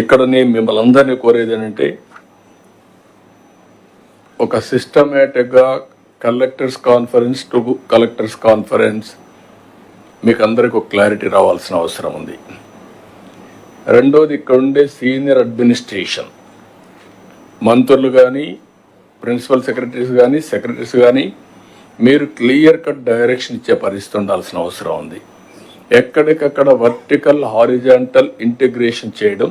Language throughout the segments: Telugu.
ఇక్కడ నేను మిమ్మల్ని అందరినీ కోరేది ఏంటంటే ఒక సిస్టమేటిక్గా collectors conference to collectors conference మీకు అందరికి ఒక క్లారిటీ రావాల్సిన అవసరం ఉంది. రెండోది ఇక్కడ ఉండే సీనియర్ అడ్మినిస్ట్రేషన్ మంత్రులు కానీ ప్రిన్సిపల్ సెక్రటరీస్ కానీ సెక్రటరీస్ కానీ మీరు క్లియర్ కట్ డైరెక్షన్ ఇచ్చే పరిస్థితి ఉండాల్సిన అవసరం ఉంది. ఎక్కడికక్కడ వర్టికల్ హారిజాంటల్ ఇంటిగ్రేషన్ చేయడం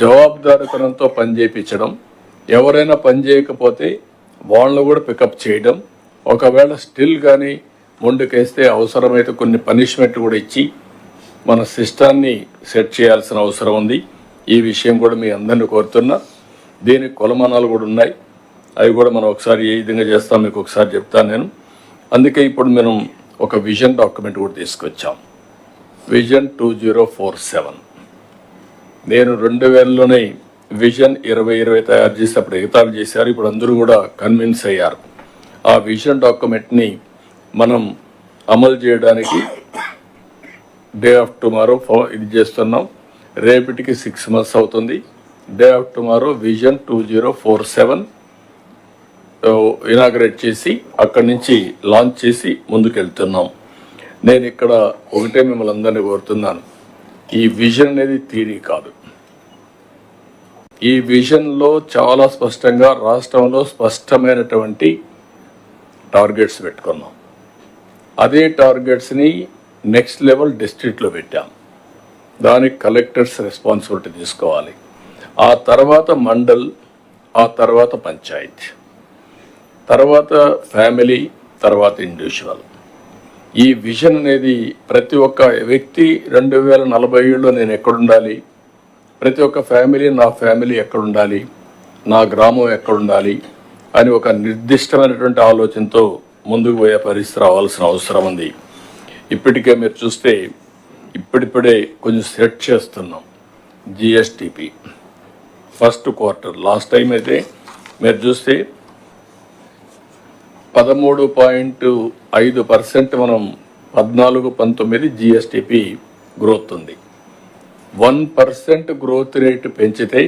జవాబుదారితనంతో పనిచేయించడం ఎవరైనా పని చేయకపోతే వాళ్ళను కూడా పికప్ చేయడం ఒకవేళ స్టిల్ కానీ ముందుకేస్తే అవసరమైతే కొన్ని పనిష్మెంట్ కూడా ఇచ్చి మన సిస్టాన్ని సెట్ చేయాల్సిన అవసరం ఉంది. ఈ విషయం కూడా మీ అందరిని కోరుతున్నా. దీనికి కొలమానాలు కూడా ఉన్నాయి. అవి కూడా మనం ఒకసారి ఏ విధంగా చేస్తాం మీకు ఒకసారి చెప్తాను నేను. అందుకే ఇప్పుడు మనం ఒక విజన్ డాక్యుమెంట్ కూడా తీసుకొచ్చాం. Vision two zero four seven నేను రెండు వేలలోనే విజన్ ఇరవై ఇరవై తయారు చేసి అప్పుడు ఎగతాళి చేశారు. ఇప్పుడు అందరూ కూడా కన్విన్స్ అయ్యారు. ఆ విజన్ డాక్యుమెంట్ని మనం అమలు చేయడానికి డే ఆఫ్ టుమారో ఇది చేస్తున్నాం. రేపటికి సిక్స్ మంత్స్ అవుతుంది. Day of tomorrow vision two zero four seven inaugurate చేసి అక్కడి నుంచి లాంచ్ చేసి ముందుకెళ్తున్నాం. నేను ఇక్కడ ఒకటే మిమ్మల్ని అందరినీ కోరుతున్నాను. ఈ విజన్ అనేది థీరీ కాదు. ఈ విజన్లో చాలా స్పష్టంగా రాష్ట్రంలో స్పష్టమైనటువంటి టార్గెట్స్ పెట్టుకున్నాం. అదే టార్గెట్స్ని నెక్స్ట్ లెవెల్ డిస్ట్రిక్ట్లో పెట్టాం. దానికి కలెక్టర్స్ రెస్పాన్సిబిలిటీ తీసుకోవాలి. ఆ తర్వాత మండల్ ఆ తర్వాత పంచాయత్. తర్వాత ఫ్యామిలీ తర్వాత ఇండివిజువల్. ఈ విజన్ అనేది ప్రతి ఒక్క వ్యక్తి రెండు వేల నలభై ఏడులో నేను ఎక్కడుండాలి? ప్రతి ఒక్క ఫ్యామిలీ నా ఫ్యామిలీ ఎక్కడుండాలి? నా గ్రామం ఎక్కడుండాలి? అని ఒక నిర్దిష్టమైనటువంటి ఆలోచనతో ముందుకు పోయే పరిస్థితి రావాల్సిన అవసరం ఉంది. ఇప్పటికే మీరు చూస్తే ఇప్పుడిప్పుడే కొంచెం సెట్ చేస్తున్నాం GSDP. First quarter last time అయితే మీరు చూస్తే పదమూడు పాయింట్ ఐదు పర్సెంట్ మనం పద్నాలుగు పంతొమ్మిది జిఎస్టిపి గ్రోత్ ఉంది. వన్ పర్సెంట్ గ్రోత్ రేట్ పెంచితే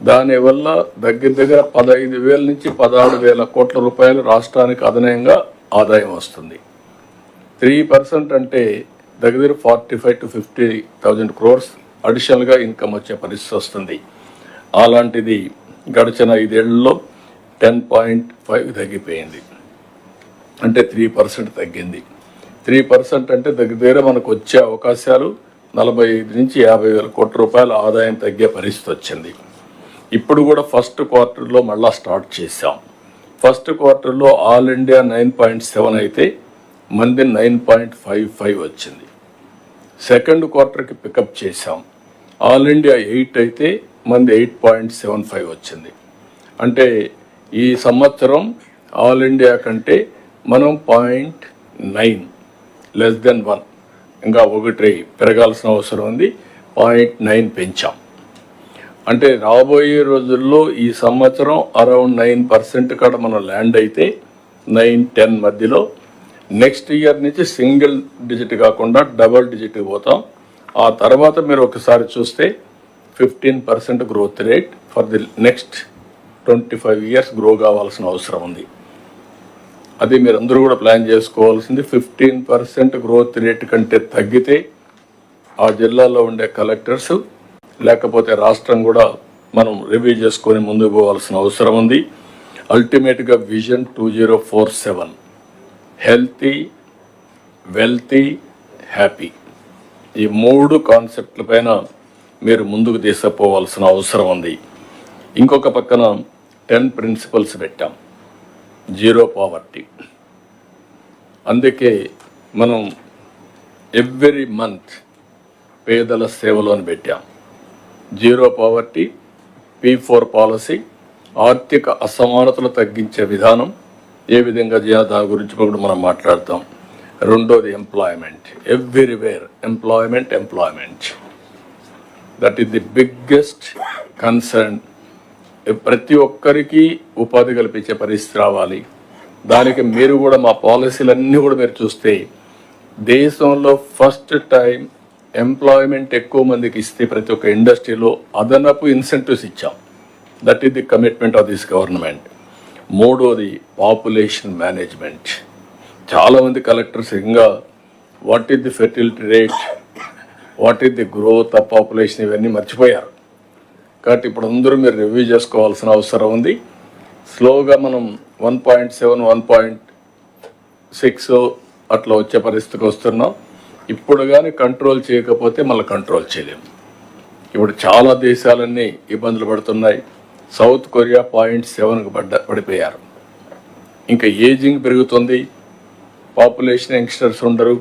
దానివల్ల దగ్గర దగ్గర పదహైదు వేల నుంచి పదహారు వేల కోట్ల రూపాయలు రాష్ట్రానికి అదనంగా ఆదాయం వస్తుంది. త్రీ పర్సెంట్ అంటే దగ్గర forty five to fifty thousand crores అడిషనల్గా ఇన్కమ్ వచ్చే పరిస్థితి వస్తుంది. అలాంటిది గడిచిన ఐదేళ్ళలో టెన్ పాయింట్ ఫైవ్ తగ్గిపోయింది. అంటే త్రీ పర్సెంట్ తగ్గింది. త్రీ పర్సెంట్ అంటే దగ్గర దగ్గర మనకు వచ్చే అవకాశాలు నలభై ఐదు నుంచి యాభై వేల కోట్ల రూపాయల ఆదాయం తగ్గే పరిస్థితి వచ్చింది. ఇప్పుడు కూడా ఫస్ట్ క్వార్టర్లో మళ్ళా స్టార్ట్ చేశాం. ఫస్ట్ క్వార్టర్లో all India nine point seven అయితే మంది నైన్ పాయింట్ ఫైవ్ ఫైవ్ వచ్చింది. సెకండ్ క్వార్టర్కి పికప్ చేశాం. ఆల్ ఇండియా ఎయిట్ అయితే మంది ఎయిట్ పాయింట్ సెవెన్ ఫైవ్ వచ్చింది. అంటే ఈ సంవత్సరం ఆల్ ఇండియా కంటే మనం point nine less than one ఇంకా ఒకటి పెరగాల్సిన అవసరం ఉంది. పాయింట్ నైన్ పెంచాం. అంటే రాబోయే రోజుల్లో ఈ సంవత్సరం అరౌండ్ నైన్ పర్సెంట్ కాడ మనం ల్యాండ్ అయితే నైన్ టెన్ మధ్యలో నెక్స్ట్ ఇయర్ నుంచి సింగిల్ డిజిట్ కాకుండా డబల్ డిజిట్ పోతాం. ఆ తర్వాత మీరు ఒకసారి చూస్తే fifteen percent growth rate for the next twenty five years grow కావాల్సిన అవసరం ఉంది. అది మీరు అందరూ కూడా ప్లాన్ చేసుకోవాల్సింది. ఫిఫ్టీన్ పర్సెంట్ గ్రోత్ రేట్ కంటే తగ్గితే ఆ జిల్లాలో ఉండే కలెక్టర్స్ లేకపోతే రాష్ట్రం కూడా మనం రివ్యూ చేసుకొని ముందుకు పోవాల్సిన అవసరం ఉంది. అల్టిమేట్గా vision two zero four seven healthy wealthy happy ఈ మూడు కాన్సెప్ట్ల పైన మీరు ముందుకు తీసుకుపోవాల్సిన అవసరం ఉంది. ఇంకొక పక్కన టెన్ ప్రిన్సిపల్స్ పెట్టాం. Zero poverty. అందుకే మనం ఎవ్రీ మంత్ పేదల సేవలోని పెట్టాం. Zero poverty P four policy ఆర్థిక అసమానతలు తగ్గించే విధానం ఏ విధంగా చేయాలో దాని గురించి కూడా మనం మాట్లాడతాం. రెండోది employment everywhere employment employment that is the biggest concern ప్రతి ఒక్కరికి ఉపాధి కల్పించే పరిస్థితి రావాలి. దానికి మీరు కూడా మా పాలసీలన్నీ కూడా మీరు చూస్తే దేశంలో ఫస్ట్ టైం ఎంప్లాయ్మెంట్ ఎక్కువ మందికి ఇస్తే ప్రతి ఒక్క ఇండస్ట్రీలో అదనపు ఇన్సెంటివ్స్ ఇచ్చాం. That is the commitment of this government మూడోది పాపులేషన్ మేనేజ్మెంట్ చాలామంది కలెక్టర్స్ ఇంకా what is the fertility rate what is the growth of population ఇవన్నీ మర్చిపోయారు. కాబట్టి ఇప్పుడు అందరూ మీరు రివ్యూ చేసుకోవాల్సిన అవసరం ఉంది. స్లోగా మనం one point seven one point six అట్లా వచ్చే పరిస్థితికి వస్తున్నాం. ఇప్పుడు కానీ కంట్రోల్ చేయకపోతే మళ్ళీ కంట్రోల్ చేయలేము ఇప్పుడు చాలా దేశాలన్నీ ఇబ్బందులు పడుతున్నాయి. సౌత్ కొరియా పాయింట్ సెవెన్కి పడ్డ పడిపోయారు. ఇంకా ఏజింగ్ పెరుగుతుంది. పాపులేషన్ యంగ్స్టర్స్ ఉండరు.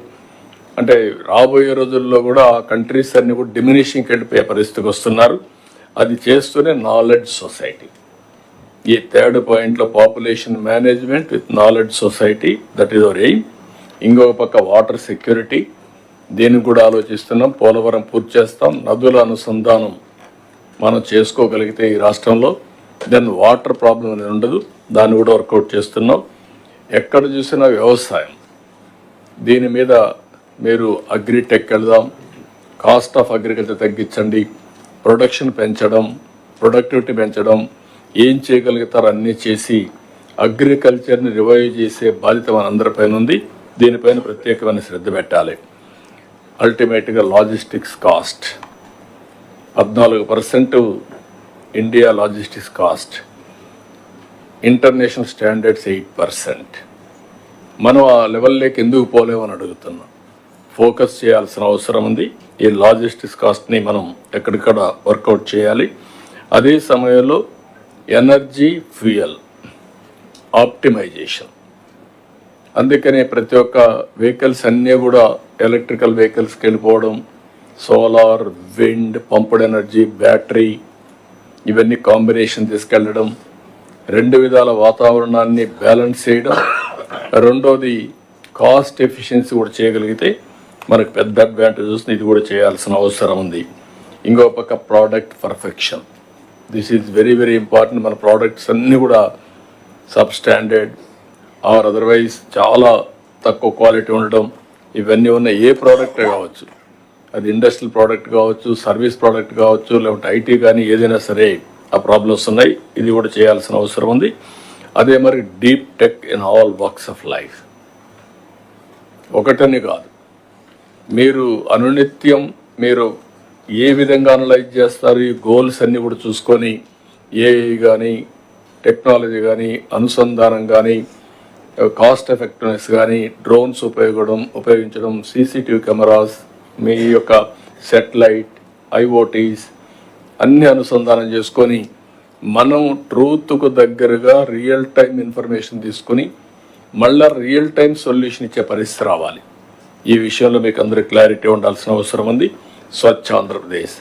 అంటే రాబోయే రోజుల్లో కూడా ఆ కంట్రీస్ అన్నీ కూడా డిమినిషింగ్కి వెళ్ళిపోయే పరిస్థితికి వస్తున్నారు. అది చేస్తూనే నాలెడ్జ్ సొసైటీ ఈ థర్డ్ పాయింట్లో population management with knowledge society that is our aim ఇంకొక పక్క వాటర్ సెక్యూరిటీ దీనికి కూడా ఆలోచిస్తున్నాం పోలవరం పూర్తి చేస్తాం నదుల అనుసంధానం మనం చేసుకోగలిగితే ఈ రాష్ట్రంలో. దెన్ వాటర్ ప్రాబ్లం అనేది ఉండదు దాన్ని కూడా వర్కౌట్ చేస్తున్నాం. ఎక్కడ చూసినా వ్యవసాయం. దీని మీద మీరు అగ్రిటెక్ వెళ్దాం కాస్ట్ ఆఫ్ అగ్రికల్చర్ తగ్గించండి ప్రొడక్షన్ పెంచడం ప్రొడక్టివిటీ పెంచడం ఏం చేయగలుగుతారో అన్నీ చేసి అగ్రికల్చర్ని రివైవ్ చేసే బాధ్యత మనందరిపైన ఉంది. దీనిపైన ప్రత్యేకమైన శ్రద్ధ పెట్టాలి. అల్టిమేట్గా లాజిస్టిక్స్ కాస్ట్. పద్నాలుగు percent India logistics cost. International standards eight percent. మనం ఆ లెవెల్లోకి ఎందుకు పోలేమని అడుగుతున్నాం. ఫోకస్ చేయాల్సిన అవసరం ఉంది. ఈ లాజిస్టిక్స్ కాస్ట్ని మనం ఎక్కడికక్కడ వర్కౌట్ చేయాలి. అదే సమయంలో ఎనర్జీ ఫ్యూయల్ ఆప్టిమైజేషన్. అందుకనే ప్రతి ఒక్క వెహికల్స్ అన్నీ కూడా ఎలక్ట్రికల్ వెహికల్స్కి వెళ్ళిపోవడం solar wind pumped energy battery ఇవన్నీ కాంబినేషన్ తీసుకెళ్ళడం రెండు విధాల వాతావరణాన్ని బ్యాలెన్స్ చేయడం రెండోది కాస్ట్ ఎఫిషియన్సీ కూడా చేయగలిగితే మనకు పెద్ద అడ్వాంటేజ్ వస్తుంది ఇది కూడా చేయాల్సిన అవసరం ఉంది. ఇంకో పక్క product perfection this is very very important మన ప్రోడక్ట్స్ అన్నీ కూడా సబ్ స్టాండర్డ్ ఆర్ అదర్వైజ్ చాలా తక్కువ క్వాలిటీ ఉండడం ఇవన్నీ ఉన్న ఏ ప్రోడక్ట్ కావచ్చు. అది ఇండస్ట్రియల్ ప్రోడక్ట్ కావచ్చు సర్వీస్ ప్రోడక్ట్ కావచ్చు లేకపోతే ఐటీ కానీ ఏదైనా సరే ఆ ప్రాబ్లమ్స్ ఉన్నాయి. ఇది కూడా చేయాల్సిన అవసరం ఉంది. అదే మరి deep tech in all works of life ఒకటని కాదు. మీరు అనునిత్యం మీరు ఏ విధంగా అనలైజ్ చేస్తారు? ఈ గోల్స్ అన్నీ కూడా చూసుకొని ఏఐ కానీ టెక్నాలజీ కానీ అనుసంధానం కానీ కాస్ట్ ఎఫెక్టివ్నెస్ కానీ డ్రోన్స్ ఉపయోగడం ఉపయోగించడం సీసీటీవీ కెమెరాస్ మీ యొక్క సెటిలైట్ ఐఓటీస్ అన్ని అనుసంధానం చేసుకొని మనం ట్రూత్కు దగ్గరగా రియల్ టైం ఇన్ఫర్మేషన్ తీసుకొని మళ్ళీ రియల్ టైం సొల్యూషన్ ఇచ్చే పరిస్థితి రావాలి. ఈ విషయంలో మీకు అందరికి క్లారిటీ ఉండాల్సిన అవసరం ఉంది. స్వచ్ఛ ఆంధ్రప్రదేశ్.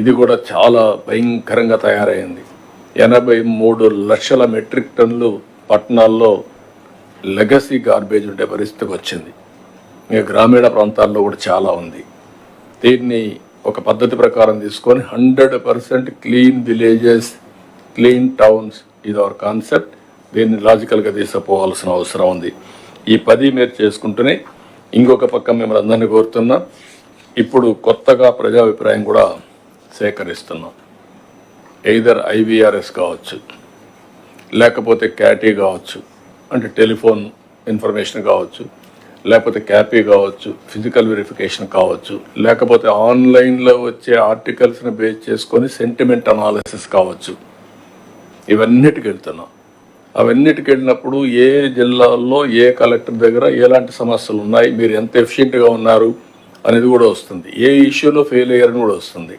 ఇది కూడా చాలా భయంకరంగా తయారైంది. ఎనభై మూడు లక్షల మెట్రిక్ టన్నులు పట్టణాల్లో లెగసీ గార్బేజ్ ఉండే పరిస్థితికి వచ్చింది. ఇంకా గ్రామీణ ప్రాంతాల్లో కూడా చాలా ఉంది. దీన్ని ఒక పద్ధతి ప్రకారం తీసుకొని hundred percent clean villages clean towns ఇది అవర్ కాన్సెప్ట్ దీన్ని లాజికల్గా తీసుకుపోవాల్సిన అవసరం ఉంది. ఈ పది మీరు చేసుకుంటూనే ఇంకొక పక్క మిమ్మల్ని అందరినీ కోరుతున్నాం ఇప్పుడు కొత్తగా ప్రజాభిప్రాయం కూడా సేకరిస్తున్నాం. ఎయిదర్ ఐవీఆర్ఎస్ కావచ్చు లేకపోతే క్యాటీ e కావచ్చు అంటే టెలిఫోన్ ఇన్ఫర్మేషన్ కావచ్చు లేకపోతే క్యాపీ e కావచ్చు ఫిజికల్ వెరిఫికేషన్ కావచ్చు లేకపోతే ఆన్లైన్లో వచ్చే ఆర్టికల్స్ని బేస్ చేసుకొని సెంటిమెంట్ అనాలిసిస్ కావచ్చు. ఇవన్నిటికి వెళ్తున్నాం. అవన్నిటికి వెళ్ళినప్పుడు ఏ జిల్లాల్లో ఏ కలెక్టర్ దగ్గర ఎలాంటి సమస్యలు ఉన్నాయి మీరు ఎంత ఎఫిషియెంట్గా ఉన్నారు అనేది కూడా వస్తుంది. ఏ ఇష్యూలో ఫెయిల్ అయ్యారని కూడా వస్తుంది.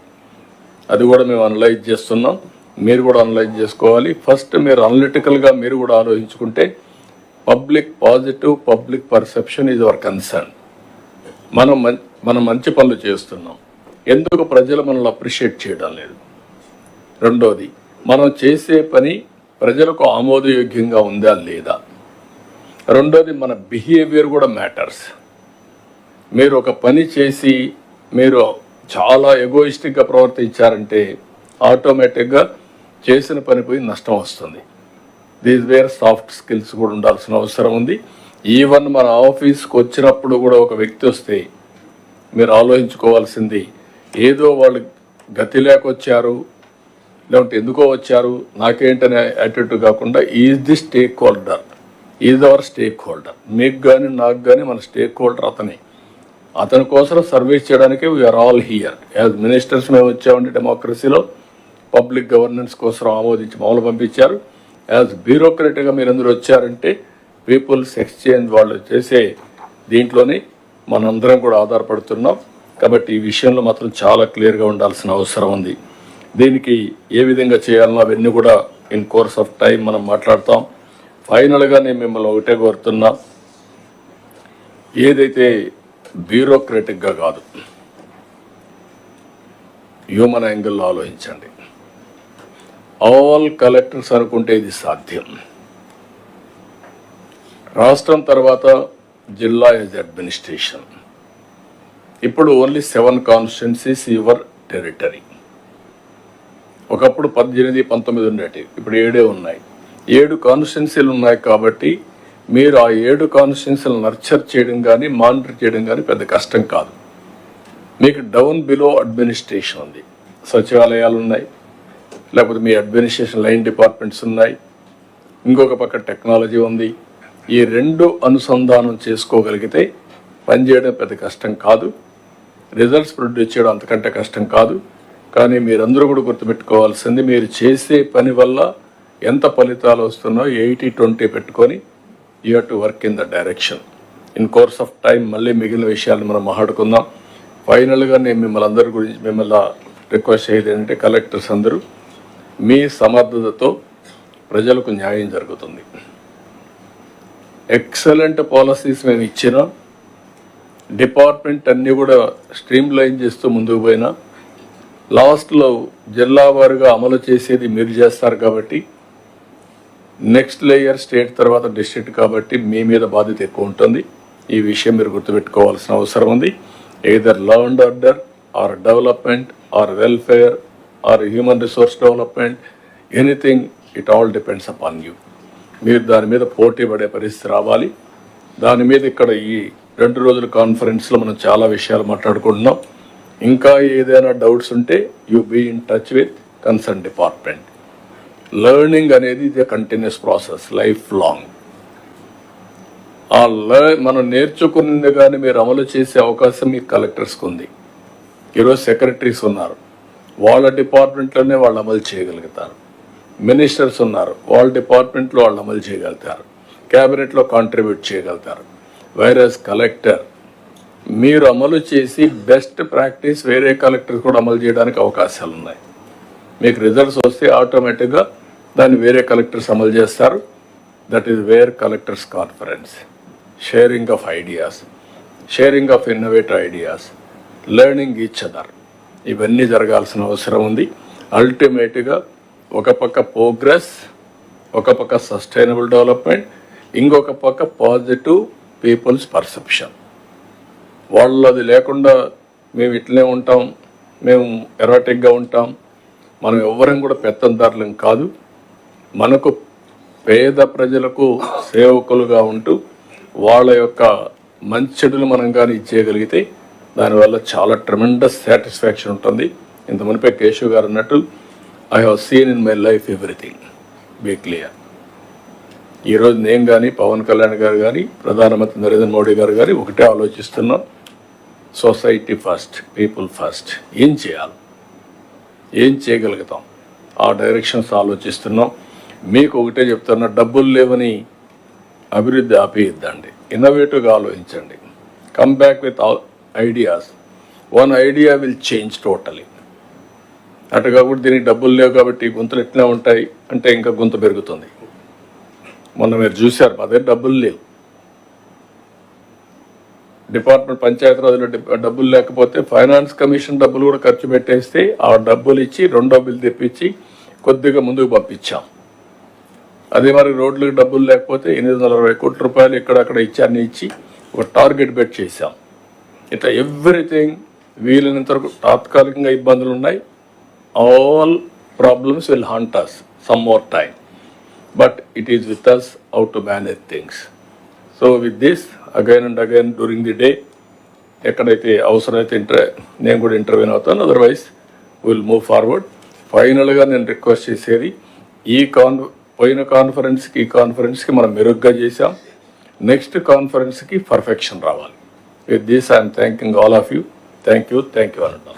అది కూడా మేము అనలైజ్ చేస్తున్నాం. మీరు కూడా అనలైజ్ చేసుకోవాలి. ఫస్ట్ మీరు అనలిటికల్గా మీరు కూడా ఆలోచించుకుంటే public positive public perception is our concern. మనం మం- మనం మంచి పనులు చేస్తున్నాం. ఎందుకు ప్రజలు మనల్ని అప్రిషియేట్ చేయడం లేదు? రెండోది మనం చేసే పని ప్రజలకు ఆమోదయోగ్యంగా ఉందా లేదా? రెండోది మన బిహేవియర్ కూడా మ్యాటర్స్ మీరు ఒక పని చేసి మీరు చాలా ఎగోయిస్టిక్గా ప్రవర్తించారంటే ఆటోమేటిక్గా చేసిన పని పోయి నష్టం వస్తుంది. దీస్ వేర్ సాఫ్ట్ స్కిల్స్ కూడా ఉండాల్సిన అవసరం ఉంది. ఈవెన్ మన ఆఫీస్కి వచ్చినప్పుడు కూడా ఒక వ్యక్తి వస్తే మీరు ఆలోచించుకోవాల్సింది ఏదో వాళ్ళు గతి లేకొచ్చారు లేకుంటే ఎందుకో వచ్చారు నాకేంటనే యాటిట్యూడ్ కాకుండా is the stakeholder is our stakeholder మీకు కానీ నాకు కానీ మన స్టేక్ హోల్డర్ అతనే. అతని కోసం సర్వీస్ చేయడానికి we're all here as ministers మేము వచ్చామంటే డెమోక్రసీలో పబ్లిక్ గవర్నెన్స్ కోసం ఆమోదించి మామూలు పంపించారు. యాజ్ బ్యూరోక్రటిక్గా మీరు అందరూ వచ్చారంటే పీపుల్స్ ఎక్స్చేంజ్ వాళ్ళు చేసే దీంట్లోనే మనందరం కూడా ఆధారపడుతున్నాం. కాబట్టి ఈ విషయంలో మాత్రం చాలా క్లియర్గా ఉండాల్సిన అవసరం ఉంది. దీనికి ఏ విధంగా చేయాలనో అవన్నీ కూడా ఇన్ కోర్స్ ఆఫ్ టైం మనం మాట్లాడతాం. ఫైనల్గా నేను మిమ్మల్ని ఒకటే కోరుతున్నా. ఏదైతే బ్యూరోక్రటిక్గా కాదు హ్యూమన్ యాంగిల్లో ఆలోచించండి. ఆల్ కలెక్టర్స్ అనుకుంటే ఇది సాధ్యం. రాష్ట్రం తర్వాత జిల్లా ఇస్ అడ్మినిస్ట్రేషన్ ఇప్పుడు only seven constituencies your territory ఒకప్పుడు పద్దెనిమిది పంతొమ్మిది ఉండేటివి. ఇప్పుడు ఏడే ఉన్నాయి. ఏడు కాన్స్టిట్యున్సీలు ఉన్నాయి కాబట్టి మీరు ఆ ఏడు కాన్స్టిట్యున్సీలు నర్చర్ చేయడం కానీ మానిటర్ చేయడం కానీ పెద్ద కష్టం కాదు. మీకు డౌన్ బిలో అడ్మినిస్ట్రేషన్ ఉంది. సచివాలయాలు ఉన్నాయి. లేకపోతే మీ అడ్మినిస్ట్రేషన్ లైన్ డిపార్ట్మెంట్స్ ఉన్నాయి. ఇంకొక పక్క టెక్నాలజీ ఉంది. ఈ రెండు అనుసంధానం చేసుకోగలిగితే పనిచేయడం పెద్ద కష్టం కాదు. రిజల్ట్స్ ప్రొడ్యూస్ చేయడం అంతకంటే కష్టం కాదు. కానీ మీరందరూ కూడా గుర్తుపెట్టుకోవాల్సింది మీరు చేసే పని వల్ల ఎంత ఫలితాలు వస్తున్నాయో ఎయిటీ ట్వంటీ పెట్టుకొని you have to work in the direction. In course of time మళ్ళీ మిగిలిన విషయాలు మనం మాట్లాడుకుందాం. ఫైనల్గా నేను మిమ్మల్ని అందరి గురించి మిమ్మల్ని రిక్వెస్ట్ చేయదు ఏంటంటే కలెక్టర్స్ అందరూ మీ సమర్థతతో ప్రజలకు న్యాయం జరుగుతుంది. ఎక్సలెంట్ పాలసీస్ మేము ఇచ్చినా. డిపార్ట్మెంట్ అన్నీ కూడా స్ట్రీమ్ లైన్ చేస్తూ ముందుకు పోయినా లాస్ట్లో జిల్లా వారుగా అమలు చేసేది మీరు చేస్తారు కాబట్టి నెక్స్ట్ లేయర్ స్టేట్ తర్వాత డిస్ట్రిక్ట్ కాబట్టి మీ మీద బాధ్యత ఎక్కువ ఉంటుంది. ఈ విషయం మీరు గుర్తుపెట్టుకోవాల్సిన అవసరం ఉంది. Either law and order or development or welfare or human resource development anything it all depends upon you మీరు దాని మీద పోటీ పడే పరిస్థితి రావాలి. దాని మీద ఇక్కడ ఈ రెండు రోజుల కాన్ఫరెన్స్లో మనం చాలా విషయాలు మాట్లాడుకుంటున్నాం. ఇంకా ఏదైనా డౌట్స్ ఉంటే you be in touch with concern department. Learning అనేది ఇది కంటిన్యూస్ ప్రాసెస్ లైఫ్ లాంగ్. ఆ లర్ మనం నేర్చుకున్నది కానీ మీరు అమలు చేసే అవకాశం మీ కలెక్టర్స్కి ఉంది. ఈరోజు సెక్రటరీస్ ఉన్నారు. వాళ్ళ డిపార్ట్మెంట్లోనే వాళ్ళు అమలు చేయగలుగుతారు. మినిస్టర్స్ ఉన్నారు. వాళ్ళ డిపార్ట్మెంట్లో వాళ్ళు అమలు చేయగలుగుతారు. క్యాబినెట్లో కాంట్రిబ్యూట్ చేయగలుగుతారు. వైరస్ కలెక్టర్ మీరు అమలు చేసి బెస్ట్ ప్రాక్టీస్ వేరే కలెక్టర్స్ కూడా అమలు చేయడానికి అవకాశాలు ఉన్నాయి. మీకు రిజల్ట్స్ వస్తే ఆటోమేటిక్గా దాన్ని వేరే కలెక్టర్స్ అమలు చేస్తారు. That is where collectors conference sharing of ideas sharing of innovative ideas learning each other ఇవన్నీ జరగాల్సిన అవసరం ఉంది. అల్టిమేట్గా ఒక పక్క ప్రోగ్రెస్ ఒక పక్క సస్టైనబుల్ డెవలప్మెంట్ ఇంకొక పక్క పాజిటివ్ పీపుల్స్ పర్సెప్షన్ వాళ్ళది లేకుండా మేము ఇట్లనే ఉంటాం మేము ఎరాటిక్గా ఉంటాం. మనం ఎవ్వరం కూడా పెత్తందారులం కాదు. మనకు పేద ప్రజలకు సేవకులుగా ఉంటూ వాళ్ళ యొక్క మంచెడులు మనం కానీ ఇచ్చేయగలిగితే దానివల్ల చాలా ట్రెమెండస్ సాటిస్ఫాక్షన్ ఉంటుంది. ఇంత మునిపే కేశవ్ గారు అన్నట్టు I have seen in my life everything be clear ఈరోజు నేను కానీ పవన్ కళ్యాణ్ గారు కానీ ప్రధానమంత్రి నరేంద్ర మోడీ గారు కానీ ఒకటే ఆలోచిస్తున్నాం. Society first people first. ఏం చేయాలి? ఏం చేయగలుగుతాం? ఆ డైరెక్షన్స్ ఆలోచిస్తున్నాం. మీకు ఒకటే చెప్తున్నా డబ్బులు లేవని అభివృద్ధి ఆపేయద్దండి. ఇన్నోవేటివ్గా ఆలోచించండి. Come back with ideas one idea will change totally అటు కాబట్టి దీనికి డబ్బులు లేవు కాబట్టి గుంతలు ఎట్లా ఉంటాయి? అంటే ఇంకా గుంత పెరుగుతుంది. మొన్న మీరు చూశారు మా దగ్గర డబ్బులు లేవు. డిపార్ట్మెంట్ పంచాయతీరాజ్లో డి- డబ్బులు లేకపోతే ఫైనాన్స్ కమిషన్ డబ్బులు కూడా ఖర్చు పెట్టేస్తే ఆ డబ్బులు ఇచ్చి రెండో బిల్ తెప్పించి కొద్దిగా ముందుకు పంపించాం. అదే మరి రోడ్లకు డబ్బులు లేకపోతే ఎనిమిది వందల అరవై కోట్ల రూపాయలు ఇక్కడక్కడ ఇచ్చి అన్ని ఇచ్చి ఒక టార్గెట్ పెట్టి చేశాం. ఇట్లా ఎవ్రీథింగ్ వీలైనంత వరకు తాత్కాలికంగా ఇబ్బందులు ఉన్నాయి. All problems will hunt us some more time but it is with us how to manage things so with this again and again during the day ఎక్కడైతే అవసరమైతే ఇంటర్ నేను కూడా ఇంటర్వ్యూన్ అవుతాను అదర్వైజ్ విల్ మూవ్ ఫార్వర్డ్ ఫైనల్గా నేను రిక్వెస్ట్ చేసేది ఈ కాన్ పోయిన కాన్ఫరెన్స్కి ఈ కాన్ఫరెన్స్కి మనం మెరుగ్గా చేసాం నెక్స్ట్ కాన్ఫరెన్స్కి పర్ఫెక్షన్ రావాలి. With this I'm thanking all of you thank you thank you అంటాను